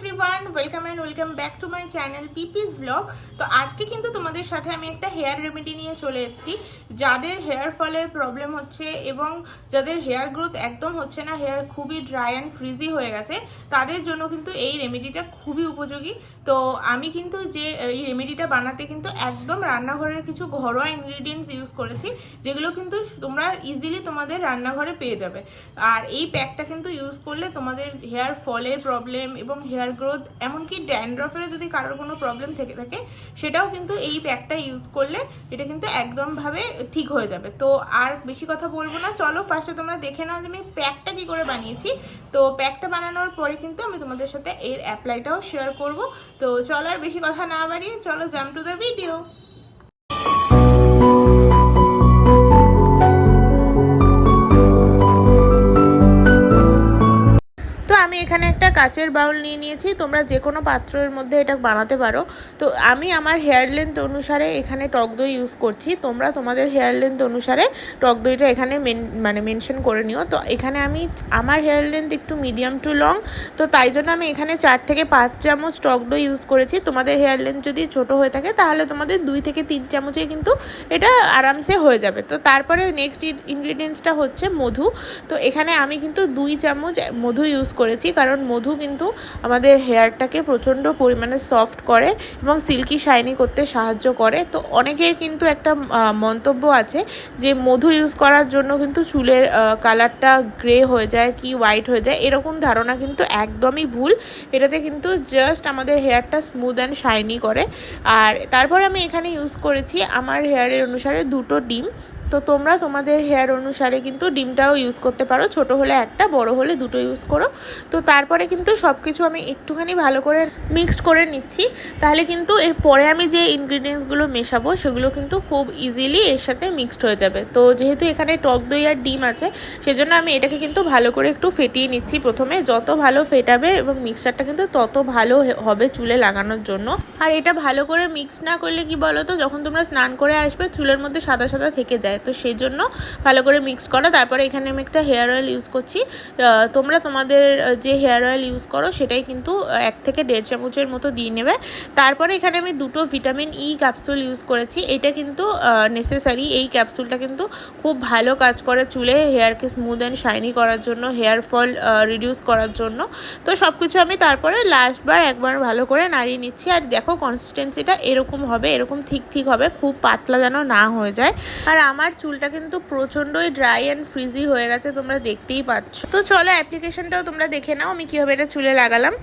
Everyone welcome and welcome back to my channel পিপিস blog তো আজকে কিন্তু তোমাদের সাথে আমি একটা হেয়ার রেমেডি নিয়ে চলে এসেছি। যাদের হেয়ার ফলের প্রবলেম হচ্ছে এবং যাদের হেয়ার গ্রোথ একদম হচ্ছে না হেয়ার খুবই ড্রাই অ্যান্ড ফ্রিজি হয়ে গেছে, তাদের জন্য কিন্তু এই রেমেডিটা খুবই উপযোগী। তো আমি কিন্তু যে এই রেমেডিটা বানাতে কিন্তু একদম রান্নাঘরের কিছু ঘরোয়া ইনগ্রিডিয়েন্টস ইউজ করেছি, যেগুলো কিন্তু তোমরা ইজিলি তোমাদের রান্নাঘরে পেয়ে যাবে। আর এই প্যাকটা কিন্তু ইউজ করলে তোমাদের হেয়ার ফলের প্রবলেম এবং হেয়ার গ্রোথ এমনকি ড্যান্ড্রফের যদি কারোর কোনো প্রবলেম থেকে থাকে, সেটাও কিন্তু এই প্যাকটা ইউজ করলে এটা কিন্তু একদমভাবে ঠিক হয়ে যাবে। তো আর বেশি কথা বলব না। চলো ফার্স্টে তোমরা দেখে নাও যে আমি প্যাকটা কী করে বানিয়েছি। তো প্যাকটা বানানোর পরে কিন্তু আমি তোমাদের সাথে এর অ্যাপ্লাইটাও শেয়ার করব। তো চলো, আর বেশি কথা না বাড়িয়ে চলো জাম টু দ্য ভিডিও এখানে একটা কাচের বাউল নিয়ে নিয়েছি, তোমরা যে কোনো পাত্রের মধ্যে এটা বানাতে পারো। তো আমি আমার হেয়ার লেন্থ অনুসারে এখানে টক দই ইউজ করছি, তোমরা তোমাদের হেয়ার লেন্থ অনুসারে টক দইটা এখানে মেন মানে মেনশন করে নিও। তো এখানে আমি আমার হেয়ার লেন্থ একটু মিডিয়াম টু লং তো তাই জন্য আমি এখানে চার থেকে পাঁচ চামচ টক দই ইউজ করেছি। তোমাদের হেয়ার লেন্থ যদি ছোট হয়ে থাকে, তাহলে তোমাদের দুই থেকে তিন চামচে কিন্তু এটা আরামসে হয়ে যাবে। তো তারপরে নেক্সট ইনগ্রিডিয়েন্টসটা হচ্ছে মধু। তো এখানে আমি কিন্তু দুই চামচ মধু ইউজ করেছি, কারণ মধু কিন্তু আমাদের হেয়ারটাকে প্রচণ্ড পরিমাণে সফট করে এবং সিল্কি শাইনি করতে সাহায্য করে। তো অনেকের কিন্তু একটা মন্তব্য আছে যে মধু ইউজ করার জন্য কিন্তু চুলের কালারটা গ্রে হয়ে যায় কি হোয়াইট হয়ে যায় এরকম ধারণা কিন্তু একদমই ভুল। এটাতে কিন্তু জাস্ট আমাদের হেয়ারটা স্মুথ অ্যান্ড শাইনি করে। আর তারপর আমি এখানে ইউজ করেছি আমার হেয়ারের অনুসারে দুটো ডিম। তো তোমরা তোমাদের হেয়ার অনুসারে কিন্তু ডিমটাও ইউজ করতে পারো। ছোট হলে একটা, বড় হলে দুটো ইউজ করো। তো তারপরে কিন্তু সব কিছু আমি একটুখানি ভালো করে মিক্সড করে নিচ্ছি। তাহলে কিন্তু এর পরে আমি যে ইনগ্রিডিয়েন্টসগুলো মেশাবো, সেগুলো কিন্তু খুব ইজিলি এর সাথে মিক্সড হয়ে যাবে। তো যেহেতু এখানে টক দই আর ডিম আছে, সেজন্য আমি এটাকে কিন্তু ভালো করে একটু ফেটিয়ে নিচ্ছি প্রথমে। যত ভালো ফেটাবে এবং মিক্সচারটা কিন্তু তত ভালো হবে চুলে লাগানোর জন্য। আর এটা ভালো করে মিক্স না করলে কি বলো তো যখন তোমরা স্নান করে আসবে, চুলের মধ্যে সাদা সাদা থেকে যায়। তো সেই জন্য ভালো করে মিক্স করো। তারপরে এখানে আমি একটা হেয়ার অয়েল ইউজ করছি। তোমরা তোমাদের যে হেয়ার অয়েল ইউজ করো সেটাই কিন্তু এক থেকে দেড় চামচের মতো দিয়ে নেবে। তারপরে এখানে আমি দুটো ভিটামিন ই ক্যাপসুল ইউজ করেছি। এটা কিন্তু নেসেসারি এই ক্যাপসুলটা কিন্তু খুব ভালো কাজ করে চুলে। হেয়ারকে স্মুথ অ্যান্ড শাইনি করার জন্য হেয়ার ফল রিডিউস করার জন্য। তো সব কিছু আমি তারপরে লাস্টবার একবার ভালো করে নাড়িয়ে নিচ্ছি। আর দেখো কনসিস্টেন্সিটা এরকম হবে, এরকম ঠিক ঠিক হবে। খুব পাতলা যেন না হয়ে যায়। আর আমার চুলটা কিন্তু প্রচন্ডই ড্রাই অ্যান্ড ফ্রিজি হয়ে গেছে, তোমরা দেখতেই পাচ্ছ। তো চলো অ্যাপ্লিকেশনটাও তোমরা দেখে নাও, আমি কীভাবে এটা চুলে লাগালাম।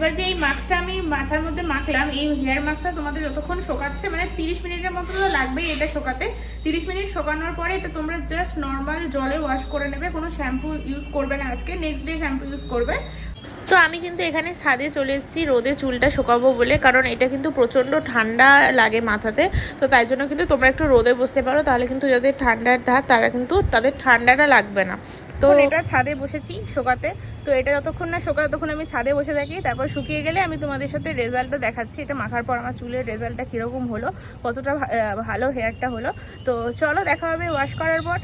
মাস্কটা আমি মাথার মধ্যে মাখলাম, এই হেয়ার মাস্কটা তোমাদের যতক্ষণ শোকাচ্ছে মানে তিরিশ মিনিটের মতো তো লাগবেই এটা শোকাতে। তিরিশ মিনিট শোকানোর পরে এটা তোমরা জাস্ট নর্মাল জলে ওয়াশ করে নেবে, কোনো শ্যাম্পু ইউজ করবে না আজকে নেক্সট ডে শ্যাম্পু ইউজ করবে। তো আমি কিন্তু এখানে ছাদে চলে এসেছি, রোদে চুলটা শুকাবো বলে, কারণ এটা কিন্তু প্রচণ্ড ঠান্ডা লাগে মাথাতে। তো তাই জন্য কিন্তু তোমরা একটু রোদে বসতে পারো, তাহলে কিন্তু যাদের ঠান্ডার ধার তারা কিন্তু তাদের ঠান্ডাটা লাগবে না। তো এটা ছাদে বসেছি শোকাতে। তো এটা যতক্ষণ না শোকায় তখন আমি ছাদে বসে থাকি। তারপর শুকিয়ে গেলে আমি তোমাদের সাথে রেজাল্টটা দেখাচ্ছি। এটা মাখার পর আমার চুলের রেজাল্টটা কীরকম হলো, কতটা ভালো হেয়ারটা হলো। তো চলো দেখা হবে ওয়াশ করার পর।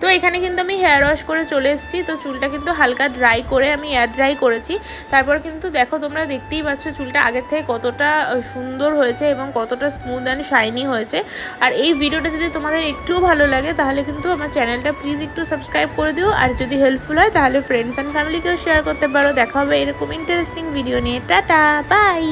তো এখানে কিন্তু আমি হেয়ার ওয়াশ করে চলে এসেছি। তো চুলটা কিন্তু হালকা ড্রাই করে আমি এয়ার ড্রাই করেছি। তারপর কিন্তু দেখো তোমরা দেখতেই পাচ্ছ চুলটা আগের থেকে কতটা সুন্দর হয়েছে এবং কতটা স্মুথ অ্যান্ড শাইনি হয়েছে। আর এই ভিডিওটা যদি তোমাদের একটুও ভালো লাগে, তাহলে কিন্তু আমার চ্যানেলটা প্লিজ একটু সাবস্ক্রাইব করে দিও। আর যদি হেল্পফুল হয়, তাহলে ফ্রেন্ডস অ্যান্ড ফ্যামিলিকেও শেয়ার করতে পারো। দেখা হবে এরকম ইন্টারেস্টিং ভিডিও নিয়ে। Tata bye